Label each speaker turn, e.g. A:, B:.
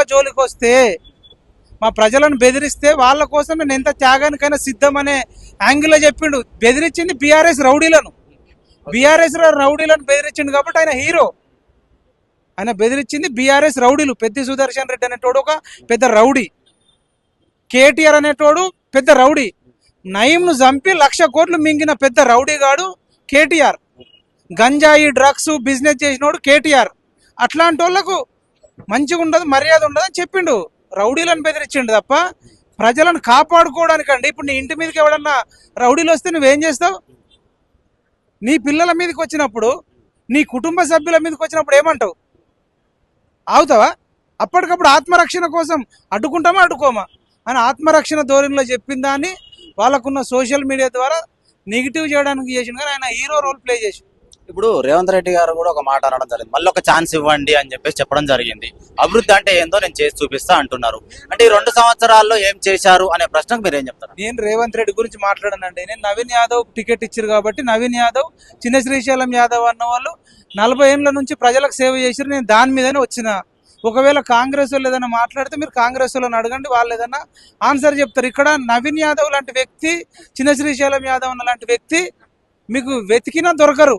A: ప్రజల జోలికి వస్తే మా ప్రజలను బెదిరిస్తే వాళ్ళ కోసం నేను ఎంత త్యాగానికైనా సిద్ధమనే యాంగిల్లో చెప్పిండు. బెదిరించింది బీఆర్ఎస్ రౌడీలను. బీఆర్ఎస్ రౌడీలను బెదిరించిండు కాబట్టి ఆయన హీరో. ఆయన బెదిరించింది బీఆర్ఎస్ రౌడీలు. పెద్ద సుదర్శన్ రెడ్డి అనేటోడు ఒక పెద్ద రౌడీ. కేటీఆర్ అనేటోడు పెద్ద రౌడీ. నయంను చంపి లక్ష కోట్లు మింగిన పెద్ద రౌడీ గాడు కేటీఆర్. గంజాయి డ్రగ్స్ బిజినెస్ చేసినోడు కేటీఆర్. అట్లాంటి వాళ్ళకు మంచిగా ఉండదు మర్యాద ఉండదు అని చెప్పిండు. రౌడీలను బెదిరించిండు తప్ప ప్రజలను కాపాడుకోవడానికండి. ఇప్పుడు నీ ఇంటి మీదకి ఎవడన్నా రౌడీలు వస్తే నువ్వేం చేస్తావు? నీ పిల్లల మీదకి వచ్చినప్పుడు నీ కుటుంబ సభ్యుల మీదకి వచ్చినప్పుడు ఏమంటావు? అవుతావా అప్పటికప్పుడు ఆత్మరక్షణ కోసం అడ్డుకుంటామా అడ్డుకోమా? అని ఆత్మరక్షణ ధోరణిలో చెప్పిన దాన్ని వాళ్ళకున్న సోషల్ మీడియా ద్వారా నెగిటివ్ చేయడానికి చేసిండు కానీ ఆయన హీరో రోల్ ప్లే చేసి
B: ఇప్పుడు రేవంత్ రెడ్డి గారు కూడా ఒక మాట అనడం జరిగింది. మళ్ళీ ఒక ఛాన్స్ ఇవ్వండి అని చెప్పేసి చెప్పడం జరిగింది. అభివృద్ధి అంటే ఏందో నేను చేసి చూపిస్తా అంటున్నారు. అంటే ఈ రెండు సంవత్సరాల్లో ఏం చేశారు అనే ప్రశ్నకు మీరు ఏం చెప్తారు?
A: నేను రేవంత్ రెడ్డి గురించి మాట్లాడానండి. నేను నవీన్ యాదవ్ టికెట్ ఇచ్చారు కాబట్టి నవీన్ యాదవ్ చిన్న శ్రీశైలం యాదవ్ అన్న వాళ్ళు నలభై ఏళ్ళ నుంచి ప్రజలకు సేవ చేసారు నేను దాని మీదనే వచ్చిన. ఒకవేళ కాంగ్రెస్ వాళ్ళు ఏదైనా మాట్లాడితే మీరు కాంగ్రెస్ వాళ్ళని అడగండి. వాళ్ళు ఏదైనా ఆన్సర్ చెప్తారు. ఇక్కడ నవీన్ యాదవ్ లాంటి వ్యక్తి చిన్న శ్రీశైలం యాదవ్ అన్న లాంటి వ్యక్తి మీకు వెతికినా దొరకరు.